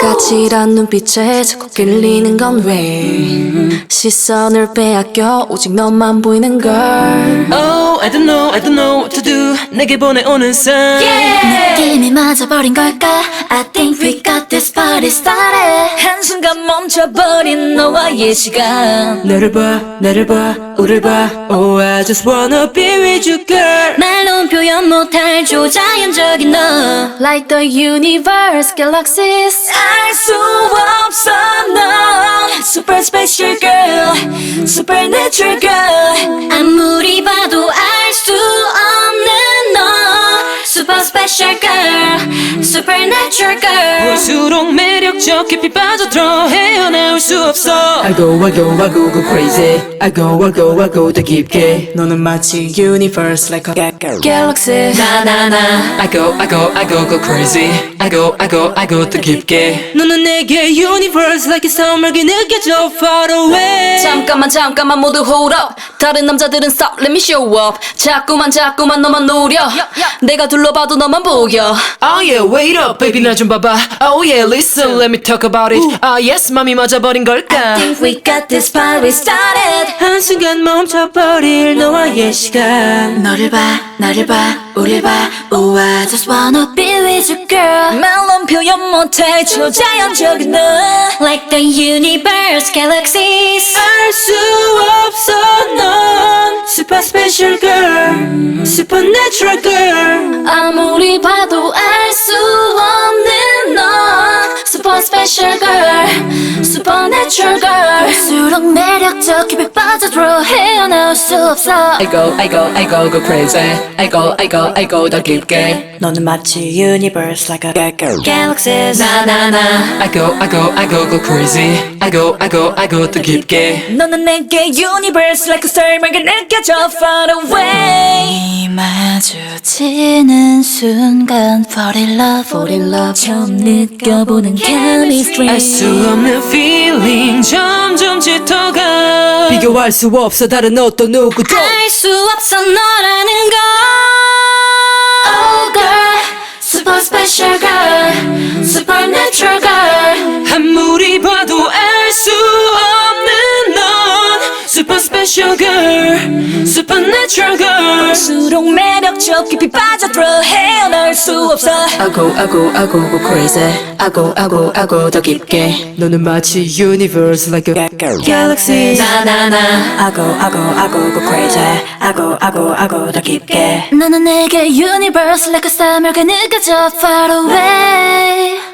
까칠한 눈빛에 자꾸 끌리는 건 왜 시선을 빼앗겨 오직 너만 보이는 걸 Oh I don't know I don't know what to do 내게 보내오는 sign 느낌이 맞아버린 걸까 I think we got this party 멈춰버린 너와의 시간 나를 봐 나를 봐 우릴 봐 Oh I just wanna be with you girl 말론 표현 못할 조자연적인 너 Like the universe galaxies 알 수 없어 넌 Super special girl Supernatural girl 아무리 봐도 알 수 없는 너 Super special girl Supernatural girl 볼수록 매력적 깊이 빠져들어 헤어나올 수 없어 I go I go I go go crazy I go I go I go 더 깊게 너는 마치 universe like a galaxy 나나나 I go I go I go go crazy I go I go I go 더 깊게 너는 내게 universe like 사물게 느껴져 far away 잠깐만 잠깐만 모두 hold up 다른 남자들은 stop let me show up 자꾸만 자꾸만 너만 노려 내가 둘러봐도 너만 보여 Oh yeah wait up baby 나 좀 봐봐 Oh yeah listen let me talk about it Ah yes 맘이 맞아버린 걸까 think we got this party started 한순간 멈춰버릴 너와의 시간 너를 봐 나를 봐 우릴 봐 Oh I just wanna be with you girl 말론 표현 못해 초자연적인 너 Like the universe galaxies 알 수 없어 넌 Super special girl Supernatural girl 아무리 봐 Supernatural girl 볼수록 매력적 깊이 빠져들어 헤어나올 수 없어 I go I go I go go crazy I go I go I go 더 깊게 너는 마치 universe like a Galaxies 나나나 I go I go I go go crazy I go I go I go 더 깊게 너는 내게 universe like a star만게 느껴져 far away 마주치는 순간 fall in love fall in love 처음 느껴보는 chemistry 알 수 없는 feeling 점점 짙어가 비교할 수 없어 다른 어떤 누구도 알수 없어 너라는 걸 Oh girl super special girl supernatural girl 아무리 봐도 알 수 없는 넌 Super special girl Supernatural girl 볼수록 매력적 깊이 빠져들어 헤어나올 수 없어 I go I go I go go crazy I go I go I go 더 깊게 너는 마치 universe like a galaxy 나나나 I go I go I go go crazy I go I go I go 더 깊게 너는 내게 universe like a star만게 느껴져 far away